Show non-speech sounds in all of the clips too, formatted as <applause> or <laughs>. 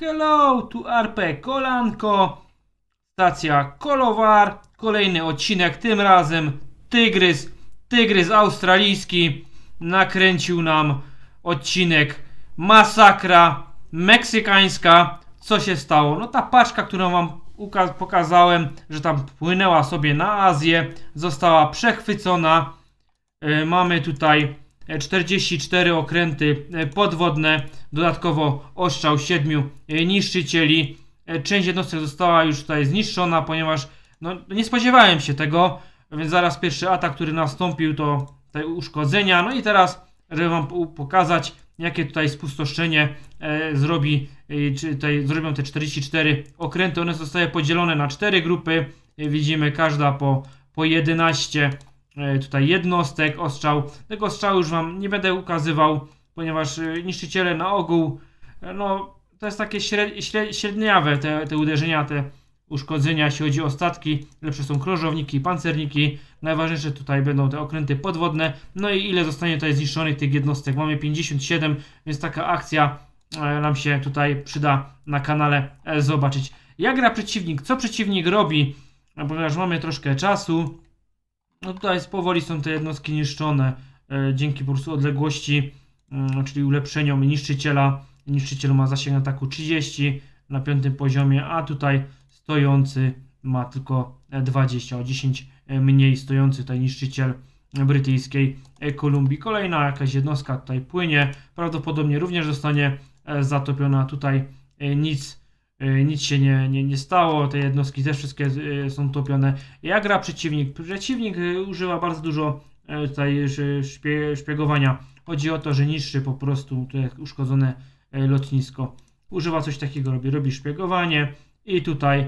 Hello, tu RP Kolanko, stacja Kolowar, kolejny odcinek, tym razem Tygrys, Tygrys australijski nakręcił nam odcinek Masakra meksykańska. Co się stało? No ta paczka, którą wam pokazałem, że tam płynęła sobie na Azję, została przechwycona. E, Mamy tutaj 44 okręty e, podwodne, dodatkowo ostrzał 7 niszczycieli. E, Część jednostek została już tutaj zniszczona, ponieważ no, nie spodziewałem się tego, więc zaraz pierwszy atak, który nastąpił, to te uszkodzenia. No i teraz, żeby wam po- pokazać, jakie tutaj spustoszenie e, zrobi, e, czy tutaj zrobią te 44 okręty. One zostały podzielone na 4 grupy. E, widzimy każda po, po 11 e, tutaj jednostek, ostrzał. Tego ostrzału już wam nie będę ukazywał, ponieważ e, niszczyciele na ogół, e, no to jest takie śred, śred, średniawe te, te uderzenia, te uszkodzenia, jeśli chodzi o statki. Lepsze są krążowniki, pancerniki. Najważniejsze tutaj będą te okręty podwodne. No i ile zostanie tutaj zniszczonych tych jednostek? Mamy 57, więc taka akcja e, nam się tutaj przyda na kanale e, zobaczyć. Jak gra przeciwnik? Co przeciwnik robi? E, Ponieważ mamy troszkę czasu. No tutaj powoli są te jednostki niszczone e, dzięki po prostu odległości, mm, czyli ulepszeniom niszczyciela. Niszczyciel ma zasięg ataku 30 na piątym poziomie, a tutaj stojący ma tylko e, 20, o 10 mniej stojący tutaj niszczyciel brytyjskiej e, Kolumbii. Kolejna jakaś jednostka tutaj płynie, prawdopodobnie również zostanie e, zatopiona. Tutaj e, nic, e, nic się nie, nie, nie stało, te jednostki też wszystkie e, są topione. Jak gra przeciwnik? Przeciwnik e, używa bardzo dużo tutaj sz- szpie, szpiegowania. Chodzi o to, że niszczy po prostu tutaj uszkodzone lotnisko. Używa coś takiego, robi, robi szpiegowanie i tutaj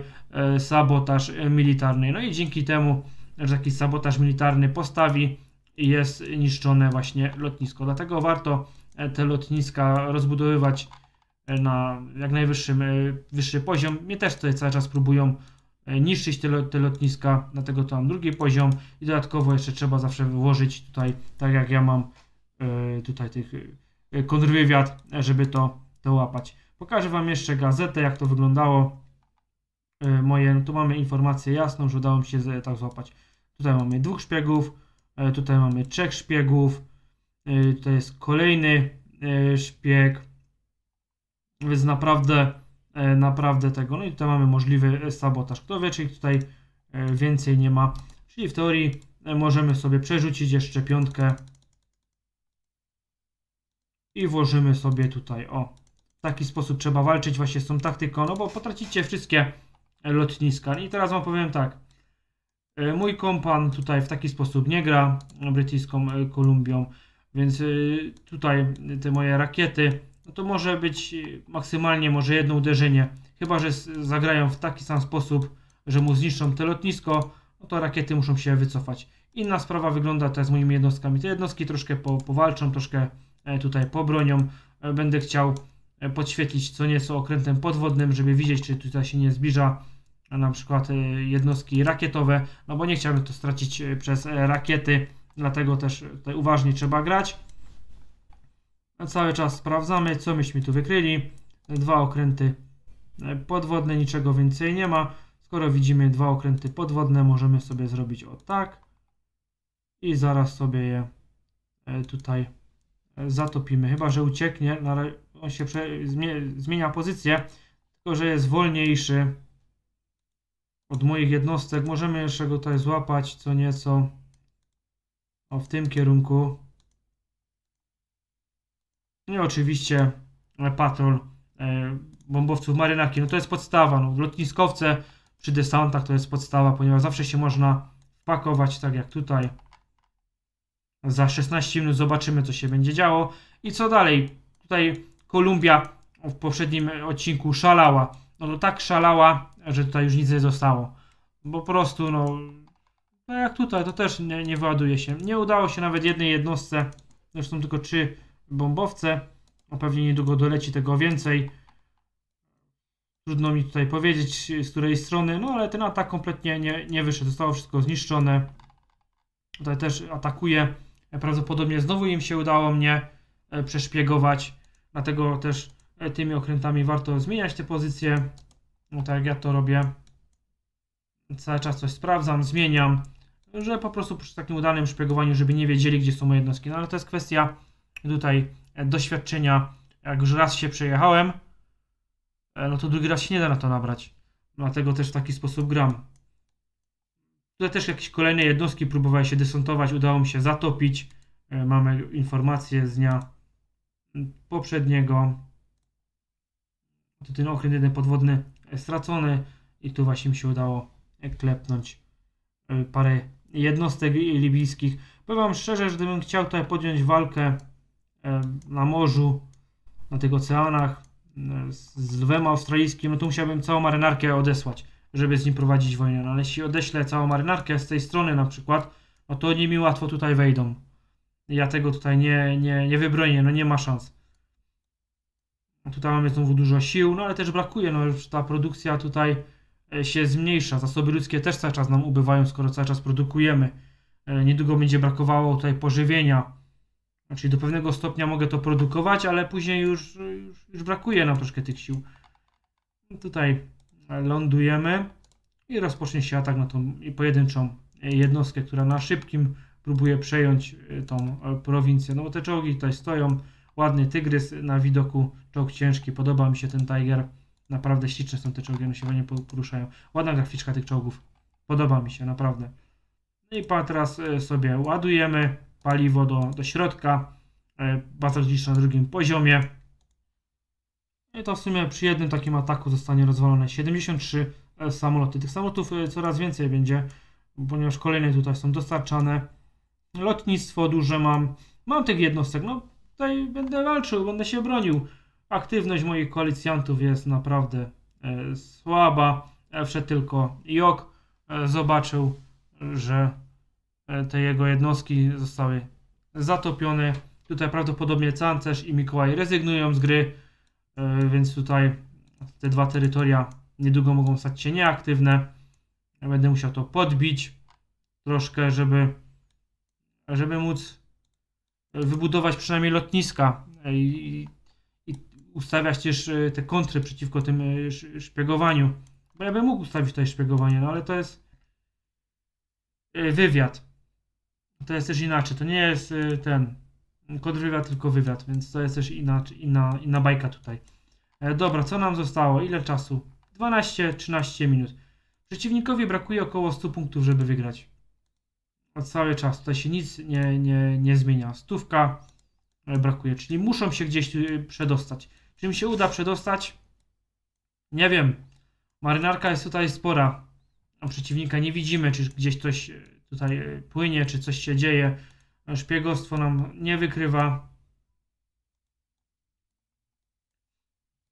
sabotaż militarny. No i dzięki temu, że taki sabotaż militarny postawi, jest niszczone właśnie lotnisko. Dlatego warto te lotniska rozbudowywać na jak najwyższym e, wyższy poziom. Mnie też tutaj cały czas próbują e, niszczyć te, te lotniska, dlatego to mam drugi poziom i dodatkowo jeszcze trzeba zawsze wyłożyć tutaj, tak jak ja mam e, tutaj tych e, kontrwywiad, e, żeby to, to łapać. Pokażę Wam jeszcze gazetę, jak to wyglądało e, moje. No tu mamy informację jasną, że udało mi się tak złapać. Tutaj mamy dwóch szpiegów, e, tutaj mamy trzech szpiegów, e, to jest kolejny e, szpieg, więc naprawdę, e, naprawdę tego. No i tutaj mamy możliwy sabotaż. Kto wie, czy ich tutaj e, więcej nie ma. Czyli w teorii e, możemy sobie przerzucić jeszcze piątkę i włożymy sobie tutaj, o, w taki sposób trzeba walczyć właśnie z tą taktyką, no bo potracicie wszystkie lotniska. I teraz wam powiem tak. Mój kompan tutaj w taki sposób nie gra brytyjską Kolumbią, więc tutaj te moje rakiety, no to może być e, maksymalnie może jedno uderzenie. Chyba, że zagrają w taki sam sposób, że mu zniszczą te lotnisko, no to rakiety muszą się wycofać. Inna sprawa wygląda teraz z moimi jednostkami. Te jednostki troszkę po, powalczą, troszkę e, tutaj pobronią. E, Będę chciał e, podświetlić co nieco okrętem podwodnym, żeby widzieć, czy tutaj się nie zbliża na przykład jednostki rakietowe, no bo nie chciałbym to stracić przez rakiety, dlatego też tutaj uważnie trzeba grać. Cały czas sprawdzamy, co myśmy tu wykryli. Dwa okręty e, podwodne, niczego więcej nie ma. Skoro widzimy dwa okręty podwodne, możemy sobie zrobić o tak i zaraz sobie je e, tutaj e, zatopimy. Chyba, że ucieknie, on się zmienia pozycję, tylko że jest wolniejszy od moich jednostek. Możemy jeszcze go tutaj złapać co nieco o w tym kierunku. No I oczywiście e, patrol e, bombowców marynarki. No to jest podstawa. No, lotniskowce przy desantach to jest podstawa, ponieważ zawsze się można wpakować tak jak tutaj. Za 16 minut zobaczymy co się będzie działo. I co dalej? Tutaj Kolumbia w poprzednim odcinku szalała. No to tak szalała, że tutaj już nic nie zostało. Po prostu, no, no jak tutaj, to też nie, nie wyładuje się. Nie udało się nawet jednej jednostce, zresztą tylko trzy bombowce, a pewnie niedługo doleci tego więcej. Trudno mi tutaj powiedzieć z której strony, no ale ten atak kompletnie nie, nie wyszedł, zostało wszystko zniszczone. Tutaj też atakuje, prawdopodobnie znowu im się udało mnie e, przeszpiegować, dlatego też e, tymi okrętami warto zmieniać te pozycje. No tak jak ja to robię. Cały czas coś sprawdzam, zmieniam, że po prostu przy takim udanym szpiegowaniu, żeby nie wiedzieli, gdzie są moje jednostki. No ale to jest kwestia tutaj e, doświadczenia. Jak już raz się przejechałem, e, no to drugi raz się nie da na to nabrać. Dlatego też w taki sposób gram. Tutaj też jakieś kolejne jednostki próbowałem się desontować, udało mi się zatopić. E, Mamy informacje z dnia poprzedniego. To ten okręt jeden podwodny stracony i tu właśnie mi się udało klepnąć parę jednostek libijskich. Powiem wam szczerze, że gdybym chciał tutaj podjąć walkę na morzu, na tych oceanach e, z- lwem australijskim, no to musiałbym całą marynarkę odesłać, żeby z nim prowadzić wojnę. No ale jeśli odeślę całą marynarkę z tej strony na przykład, no to oni mi łatwo tutaj wejdą. Ja tego tutaj nie, nie, nie wybronię, no nie ma szans. Tutaj mamy znowu dużo sił, no ale też brakuje, no już ta produkcja tutaj e, się zmniejsza. Zasoby ludzkie też cały czas nam ubywają, skoro cały czas produkujemy. E, Niedługo będzie brakowało tutaj pożywienia. Znaczy do pewnego stopnia mogę to produkować, ale później już, już, już brakuje nam troszkę tych sił. Tutaj lądujemy i rozpocznie się atak na tą pojedynczą jednostkę, która na szybkim próbuje przejąć e, tą e, prowincję. No bo te czołgi tutaj stoją. Ładny tygrys na widoku, czołg ciężki. Podoba mi się ten Tiger. Naprawdę śliczne są te czołgi, one się fajnie po- poruszają. Ładna graficzka tych czołgów. Podoba mi się, naprawdę. No i teraz e, sobie ładujemy paliwo do, do środka. E, Baza na drugim poziomie. I to w sumie przy jednym takim ataku zostanie rozwalone 73 e, samoloty. Tych samolotów e, coraz więcej będzie, ponieważ kolejne tutaj są dostarczane. Lotnictwo duże mam. Mam tych jednostek. No tutaj będę walczył, będę się bronił. Aktywność moich koalicjantów jest naprawdę słaba. Wszedł tylko Jok. Zobaczył, że te jego jednostki zostały zatopione. Tutaj prawdopodobnie Cancerz i Mikołaj rezygnują z gry, e, więc tutaj te dwa terytoria niedługo mogą stać się nieaktywne. Będę musiał to podbić troszkę, żeby, żeby móc wybudować przynajmniej lotniska e, i, i ustawiać też e, te kontry przeciwko tym e, sz- szpiegowaniu. Bo ja bym mógł ustawić tutaj szpiegowanie, no ale to jest e, wywiad. To jest też inaczej. To nie jest e, ten kontrwywiad, tylko wywiad, więc to jest też inaczej, inna, inna bajka tutaj. E, Dobra, co nam zostało? Ile czasu? 12-13 minut. Przeciwnikowi brakuje około 100 punktów, żeby wygrać. A cały czas tutaj się nic nie, nie, nie zmienia. Stówka e, brakuje, czyli muszą się gdzieś e, przedostać. Czy im się uda przedostać? Nie wiem. Marynarka jest tutaj spora. A przeciwnika nie widzimy, czy gdzieś coś tutaj e, płynie, czy coś się dzieje. E, Szpiegostwo nam nie wykrywa.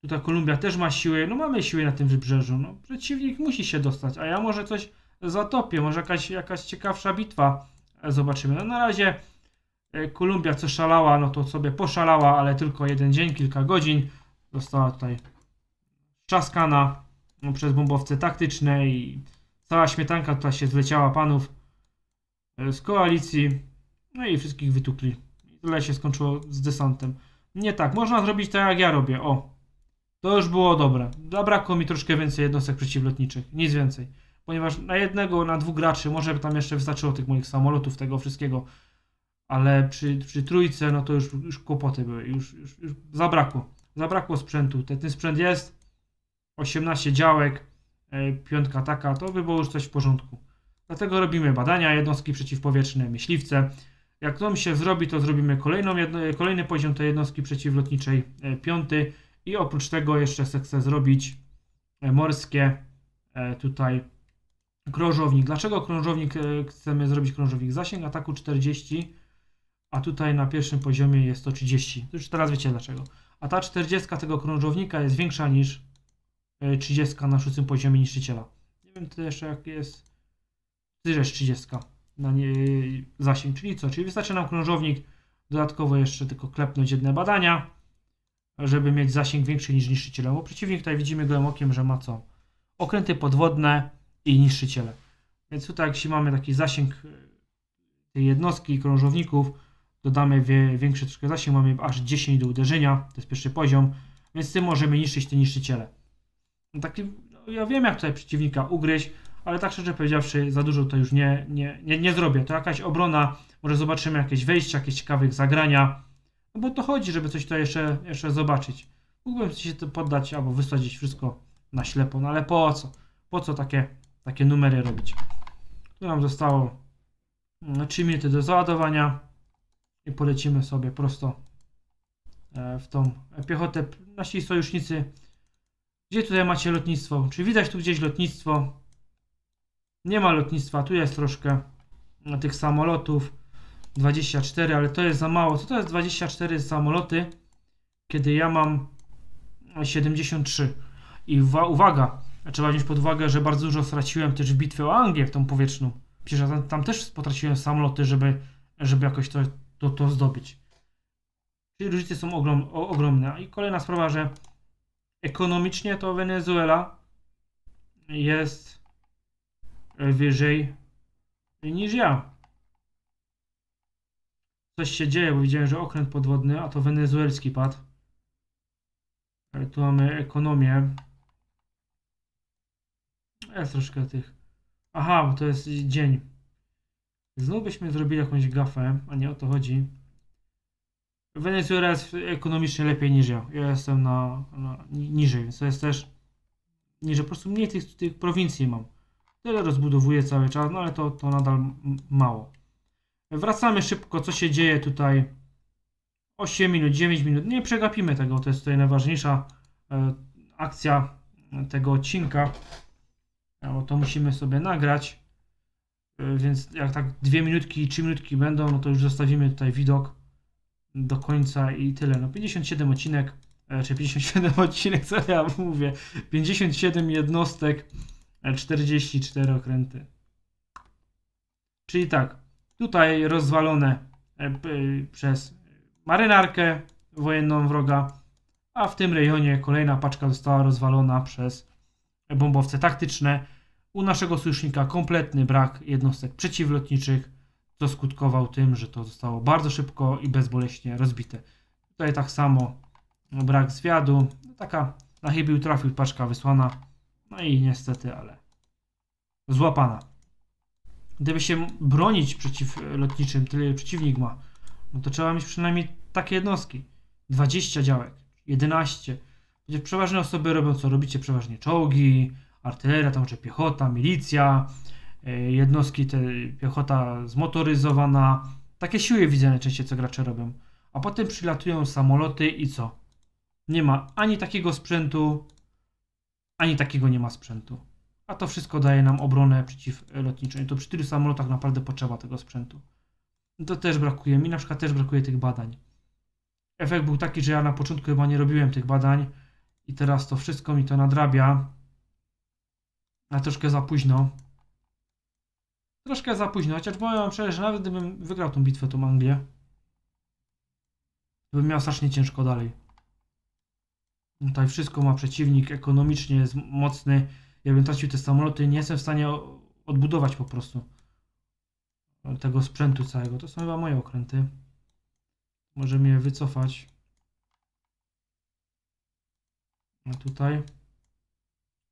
Tutaj Kolumbia też ma siły. No mamy siły na tym wybrzeżu. No, przeciwnik musi się dostać, a ja może coś zatopię. Może jakaś, jakaś ciekawsza bitwa e, zobaczymy. No na razie Kolumbia co szalała, no to sobie poszalała, ale tylko jeden dzień, kilka godzin. Została tutaj czaskana no, przez bombowce taktyczne i cała śmietanka tutaj się zleciała panów z koalicji. No i wszystkich wytukli. I tyle się skończyło z desantem. Nie tak, można zrobić tak jak ja robię. O, to już było dobre. Zabrakło mi troszkę więcej jednostek przeciwlotniczych, nic więcej. Ponieważ na jednego, na dwóch graczy może tam jeszcze wystarczyło tych moich samolotów, tego wszystkiego. Ale przy, przy trójce, no to już, już kłopoty były, już, już, już zabrakło. Zabrakło sprzętu. Ten, ten sprzęt jest, 18 działek, e, piątka taka, to by było już coś w porządku. Dlatego robimy badania, jednostki przeciwpowietrzne, myśliwce. Jak to mi się zrobi, to zrobimy kolejną kolejny poziom tej jednostki przeciwlotniczej, e, piąty. I oprócz tego jeszcze chcę zrobić e, morskie e, tutaj krążownik. Dlaczego krążownik chcemy zrobić krążownik? Zasięg ataku 40, a tutaj na pierwszym poziomie jest to 30. To już teraz wiecie dlaczego. A ta 40 tego krążownika jest większa niż e, 30 na szóstym poziomie niszczyciela. Nie wiem to jeszcze jak jest. Jest 30 na nie, zasięg, czyli co? Czyli wystarczy nam krążownik, dodatkowo jeszcze tylko klepnąć jedne badania żeby mieć zasięg większy niż niszczyciele. Bo przeciwnik tutaj widzimy gołym okiem, że ma co? Okręty podwodne i niszczyciele. Więc tutaj jeśli mamy taki zasięg e, tej jednostki i krążowników, dodamy większy troszkę zasięg, mamy aż 10 do uderzenia, to jest pierwszy poziom, Więc tym możemy niszczyć te niszczyciele. No taki, no ja wiem jak tutaj przeciwnika ugryźć, ale tak szczerze powiedziawszy, za dużo to już nie, nie, nie, nie zrobię. To jakaś obrona, może zobaczymy jakieś wejścia, jakieś ciekawych zagrania. No bo to chodzi, żeby coś tutaj jeszcze, jeszcze zobaczyć. Mógłbym się to poddać albo wysadzić wszystko na ślepo, no ale po co? Po co takie, takie numery robić? Tu nam zostało mm, 3 minuty do załadowania i polecimy sobie prosto e, w tą piechotę. Nasi sojusznicy, gdzie tutaj macie lotnictwo? Czy widać tu gdzieś lotnictwo? Nie ma lotnictwa, tu jest troszkę tych samolotów. 24, ale to jest za mało. Co to jest 24 samoloty, kiedy ja mam 73? I wa- uwaga, trzeba wziąć pod uwagę, że bardzo dużo straciłem też w bitwie o Anglię, w tą powietrzną. Przecież tam, tam też potraciłem samoloty, żeby, żeby jakoś to, to, to zdobyć. Czyli różnice są ogrom, o, ogromne. I kolejna sprawa, że ekonomicznie to Wenezuela jest wyżej niż ja. Coś się dzieje, bo widziałem, że okręt podwodny, a to wenezuelski padł. Ale tu mamy ekonomię. Jest troszkę tych. Aha, bo to jest dzień. Znów byśmy zrobili jakąś gafę, a nie o to chodzi. Wenezuela jest ekonomicznie lepiej niż ja. Ja jestem na, na ni- niżej, więc to jest też niżej. Po prostu mniej tych, tych prowincji mam. Tyle rozbudowuję cały czas, no ale to, to nadal mało. Wracamy szybko, co się dzieje tutaj. 8 minut, 9 minut. Nie przegapimy tego, to jest tutaj najważniejsza e, akcja tego odcinka. E, Bo to musimy sobie nagrać. E, Więc jak tak 2 minutki, 3 minutki będą, no to już zostawimy tutaj widok do końca i tyle. No 57 odcinek, e, czy 57 <laughs> odcinek, co ja mówię? 57 jednostek, e, 44 okręty. Czyli tak, tutaj rozwalone e, przez marynarkę wojenną wroga, a w tym rejonie kolejna paczka została rozwalona przez bombowce taktyczne. U naszego sojusznika kompletny brak jednostek przeciwlotniczych, co skutkował tym, że to zostało bardzo szybko i bezboleśnie rozbite. Tutaj tak samo brak zwiadu, taka na chybił trafił paczka wysłana, no i niestety, ale złapana. Gdyby się bronić przeciwlotniczym, tyle przeciwnik ma, no to trzeba mieć przynajmniej takie jednostki. 20 działek, 11. Gdzie przeważnie osoby robią co? Robicie przeważnie czołgi, artyleria, tam czy piechota, milicja, e, jednostki, te, piechota zmotoryzowana. Takie siły widzę najczęściej, co gracze robią. A potem przylatują samoloty i co? Nie ma ani takiego sprzętu, ani takiego nie ma sprzętu. A to wszystko daje nam obronę przeciwlotniczą. I to przy tylu samolotach naprawdę potrzeba tego sprzętu. To też brakuje. Mi na przykład też brakuje tych badań. Efekt był taki, że ja na początku chyba nie robiłem tych badań i teraz to wszystko mi to nadrabia. A troszkę za późno. Troszkę za późno, chociaż powiem szczerze, że nawet gdybym wygrał tą bitwę, tą Anglię, bym miał strasznie ciężko dalej. Tutaj wszystko ma przeciwnik, ekonomicznie jest mocny. Ja bym tracił te samoloty, nie jestem w stanie odbudować po prostu tego sprzętu całego. To są chyba moje okręty. Możemy je wycofać. A tutaj.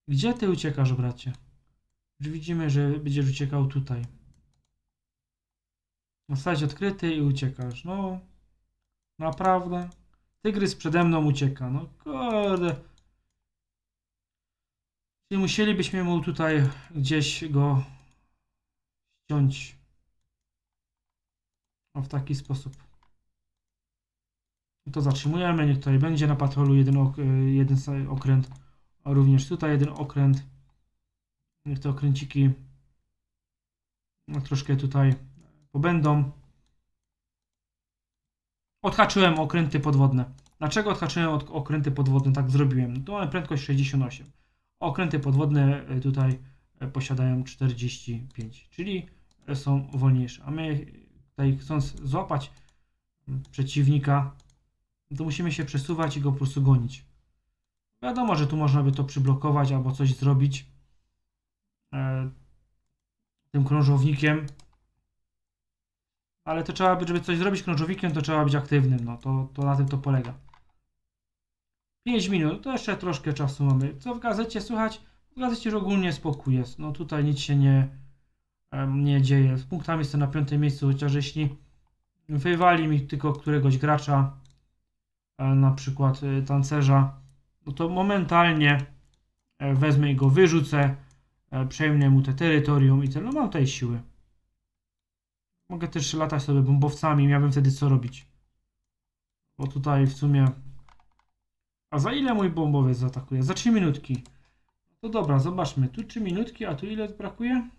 Gdzie ty uciekasz, bracie? Już widzimy, że będziesz uciekał tutaj. Zostałeś odkryty i uciekasz. No, naprawdę. Tygrys przede mną ucieka. No, kurde. Czyli musielibyśmy mu tutaj gdzieś go ściąć. O, w taki sposób. To zatrzymujemy. Niech tutaj będzie na patrolu jeden, ok jeden okręt. A również tutaj jeden okręt. Niech te okręciki no, troszkę tutaj pobędą. Odhaczyłem okręty podwodne. Dlaczego odhaczyłem od okręty podwodne? Tak zrobiłem. Tu mamy prędkość 68. Okręty podwodne y, tutaj y, posiadają 45, czyli y, są wolniejsze. A my tutaj chcąc złapać mm, przeciwnika, to musimy się przesuwać i go po prostu gonić. Wiadomo, że tu można by to przyblokować albo coś zrobić e, tym krążownikiem. Ale to trzeba by, żeby coś zrobić krążownikiem, to trzeba być aktywnym. No to, to na tym to polega. 5 minut, to jeszcze troszkę czasu mamy. Co w gazecie słychać? W gazecie że ogólnie spokój jest. No tutaj nic się nie, nie dzieje. Z punktami jestem na piątym miejscu, chociaż jeśli wywali mi tylko któregoś gracza, e, na przykład e, tancerza, no to momentalnie e, wezmę i go wyrzucę, przejmę mu te terytorium i tyle. No mam tej siły. Mogę też latać sobie bombowcami, miałbym wtedy co robić. Bo tutaj w sumie... A za ile mój bombowiec zaatakuje? Za 3 minutki. To dobra, zobaczmy. Tu 3 minutki, a tu ile brakuje?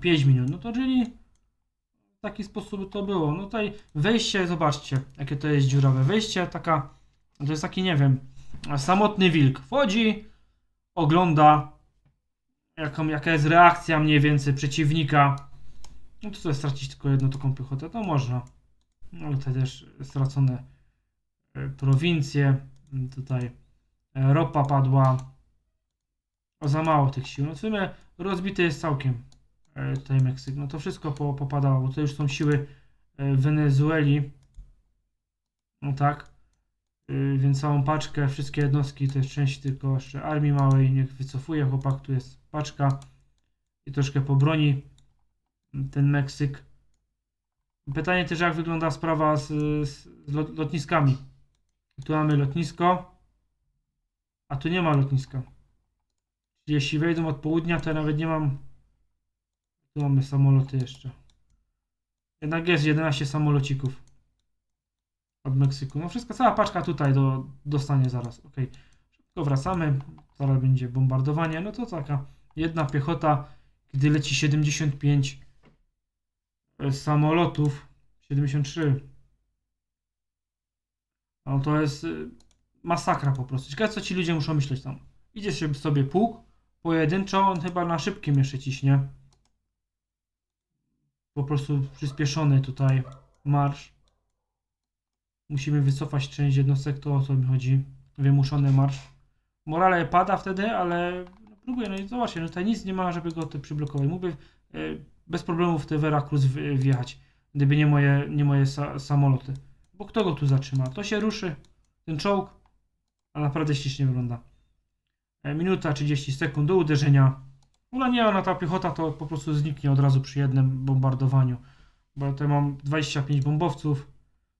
5 minut. No to czyli w taki sposób to było. No tutaj wejście, zobaczcie, jakie to jest dziurawe. Wejście taka, to jest taki, nie wiem, samotny wilk. Wchodzi, ogląda, jaką, jaka jest reakcja mniej więcej przeciwnika. No co, stracić tylko jedną taką piechotę, to można. Ale tutaj też stracone e, prowincje. Tutaj e, ropa padła. O, za mało tych sił. No w sumie rozbity jest całkiem e, tutaj Meksyk. No to wszystko po, popadało, bo to już są siły Wenezueli. No tak. Więc całą paczkę, wszystkie jednostki, to jest część tylko jeszcze armii małej. Niech wycofuje chłopak, tu jest paczka. I troszkę po broni ten Meksyk. Pytanie też, jak wygląda sprawa z, z, z lot- lotniskami. Tu mamy lotnisko, a tu nie ma lotniska. Jeśli wejdą od południa, to ja nawet nie mam. Tu mamy samoloty jeszcze. Jednak jest 11 samolocików od Meksyku. No wszystko, cała paczka tutaj do, dostanie zaraz. Ok. Szybko wracamy. Zaraz będzie bombardowanie. No to taka jedna piechota, gdy leci 75 e, samolotów. 73. No to jest y, masakra po prostu. Ciekawe co ci ludzie muszą myśleć tam. Idzie się sobie pułk, pojedynczo, on chyba na szybkim jeszcze ciśnie. Po prostu przyspieszony tutaj marsz. Musimy wycofać część jednostek, to o co mi chodzi. Wymuszony marsz. Morale pada wtedy, ale próbuję, no i zobaczcie, no tutaj nic nie ma, żeby go ty przyblokować. Mógłby e, bez problemu w te Veracruz wjechać, gdyby nie moje, nie moje sa samoloty. Bo kto go tu zatrzyma? To się ruszy, ten czołg, a naprawdę ślicznie wygląda. E, Minuta 30 sekund do uderzenia. Ula nie, ona ta piechota to po prostu zniknie od razu przy jednym bombardowaniu. Bo ja tutaj mam 25 bombowców.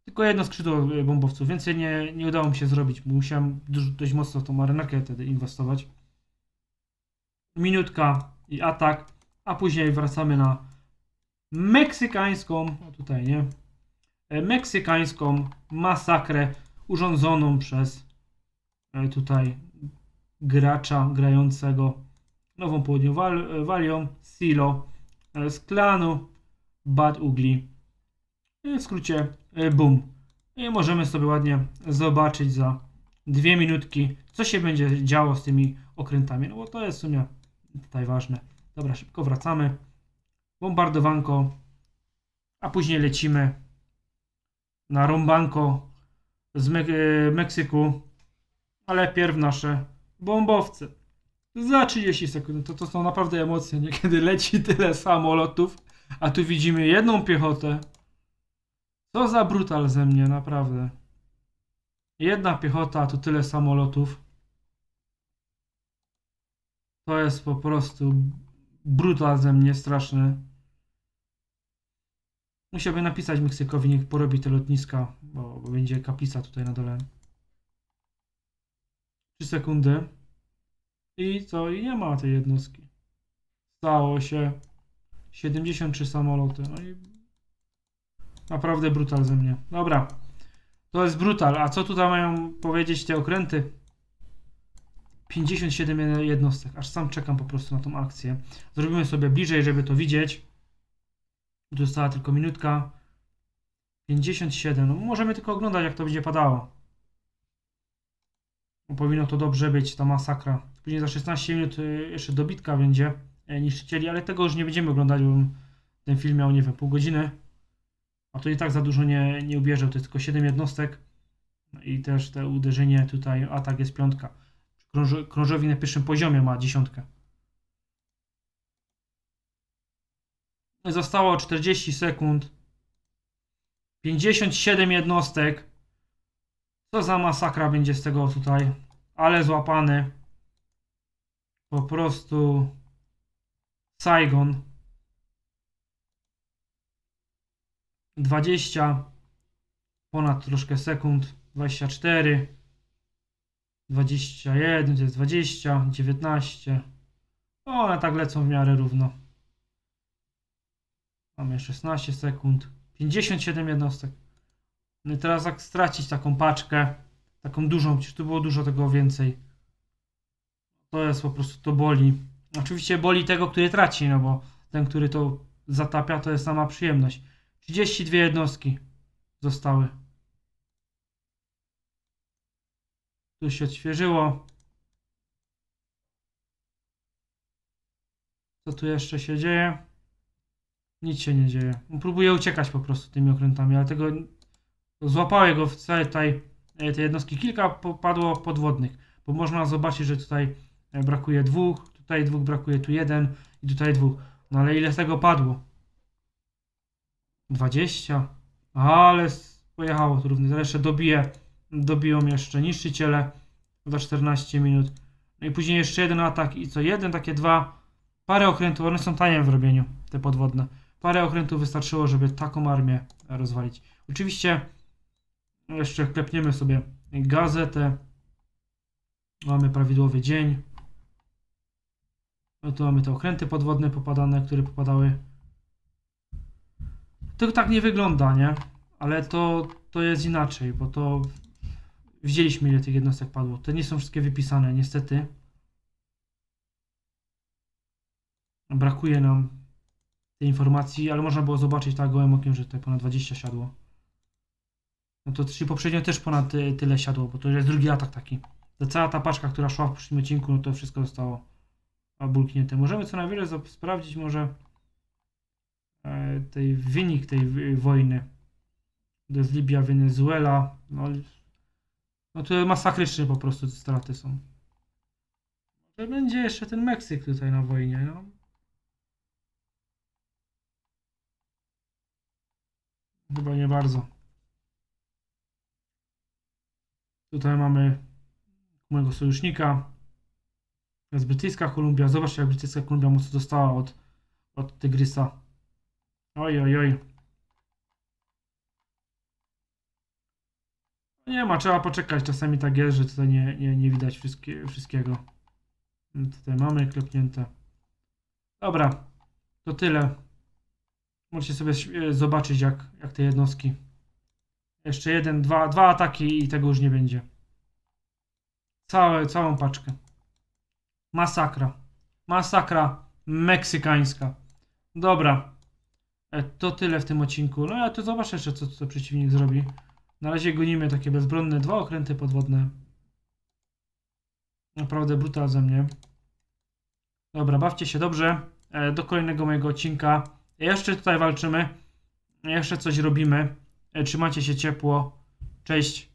Tylko jedno skrzydło e, bombowców. Więcej nie, nie udało mi się zrobić. Musiałem dość mocno w tą marynarkę wtedy inwestować. Minutka i atak. A później wracamy na meksykańską, tutaj nie, e, meksykańską masakrę urządzoną przez e, tutaj gracza grającego Nową Południową Wal- Walią, Silo e, z klanu Bad Ugli. I W skrócie e, BUM. I możemy sobie ładnie zobaczyć za dwie minutki, co się będzie działo z tymi okrętami. No bo to jest w sumie tutaj ważne. Dobra, szybko wracamy. Bombardowanko. A później lecimy na rąbanko z Me- e, Meksyku. Ale pierw nasze bombowce. Za 30 sekund. To, to są naprawdę emocje, niekiedy leci tyle samolotów, a tu widzimy jedną piechotę. Co za brutal ze mnie, naprawdę. Jedna piechota, a tu tyle samolotów. To jest po prostu brutal ze mnie, straszny. Musiałbym napisać Meksykowi, niech porobi te lotniska, bo, bo będzie kaplica tutaj na dole. 3 sekundy. I co? I nie ma tej jednostki. Stało się 73 samoloty. No i naprawdę brutal ze mnie. Dobra. To jest brutal. A co tutaj mają powiedzieć te okręty? 57 jednostek. Aż sam czekam po prostu na tą akcję. Zrobimy sobie bliżej, żeby to widzieć. Tu została tylko minutka. 57. No, możemy tylko oglądać, jak to będzie padało. No, powinno to dobrze być, ta masakra. Później za 16 minut y, jeszcze dobitka będzie e, niszczycieli, ale tego już nie będziemy oglądać, bo ten film miał, nie wiem, pół godziny. A to i tak za dużo nie, nie ubierze, to jest tylko 7 jednostek. No I też te uderzenie tutaj, atak jest piątka. Krąż, krążowi na pierwszym poziomie ma dziesiątkę. Zostało 40 sekund. 57 jednostek. Co za masakra będzie z tego tutaj. Ale złapany. Po prostu Saigon. 20 ponad troszkę sekund. 24 21, to jest 20, 19. O, one tak lecą w miarę równo. Mamy 16 sekund. 57 jednostek. No i teraz jak stracić taką paczkę, taką dużą, przecież tu było dużo tego więcej. To jest po prostu, to boli. Oczywiście boli tego, który traci, no bo ten, który to zatapia, to jest sama przyjemność. 32 jednostki zostały. Tu się odświeżyło. Co tu jeszcze się dzieje? Nic się nie dzieje. On próbuje uciekać po prostu tymi okrętami, ale tego złapały go w całej tej, e, tej jednostki. Kilka popadło podwodnych, bo można zobaczyć, że tutaj e, brakuje dwóch, tutaj dwóch brakuje, tu jeden i tutaj dwóch. No ale ile z tego padło? 20. Ale pojechało tu równy. Zaraz jeszcze dobiję, dobiją jeszcze niszczyciele za 14 minut. No i później jeszcze jeden atak i co? Jeden, takie dwa. Parę okrętów, one są tanie w robieniu, te podwodne. Parę okrętów wystarczyło, żeby taką armię rozwalić. Oczywiście jeszcze klepniemy sobie gazetę. Mamy prawidłowy dzień. No tu mamy te okręty podwodne popadane, które popadały. To tak nie wygląda, nie? Ale to, to jest inaczej, bo to widzieliśmy ile tych jednostek padło. Te nie są wszystkie wypisane, niestety. Brakuje nam tej informacji, ale można było zobaczyć tak gołym okiem, że tutaj ponad 20 siadło. No to czyli poprzednio też ponad y, tyle siadło, bo to jest drugi atak taki. Ta cała ta paczka, która szła w poprzednim odcinku, no to wszystko zostało bulknięte. Możemy co najwyżej sprawdzić może e, tej wynik tej wojny. To jest Libia, Wenezuela. No, no to masakryczne po prostu te straty są. To będzie jeszcze ten Meksyk tutaj na wojnie, no. Chyba nie bardzo. Tutaj mamy mojego sojusznika. Jest brytyjska Kolumbia. Zobaczcie, jak brytyjska Kolumbia mocno dostała od, od Tygrysa. Oj, oj, oj. Nie ma, trzeba poczekać. Czasami tak jest, że tutaj nie, nie, nie widać wszystkie, wszystkiego. Tutaj mamy klepnięte. Dobra, to tyle. Możecie sobie zobaczyć, jak, jak te jednostki. Jeszcze jeden, dwa, dwa ataki i tego już nie będzie. Całe, całą paczkę. Masakra. Masakra meksykańska. Dobra. E, To tyle w tym odcinku. No ja to zobaczę jeszcze, co, co przeciwnik zrobi. Na razie gonimy takie bezbronne dwa okręty podwodne. Naprawdę brutal ze mnie. Dobra, bawcie się dobrze. E, Do kolejnego mojego odcinka. Jeszcze tutaj walczymy. Jeszcze coś robimy. E, Trzymajcie się ciepło. Cześć.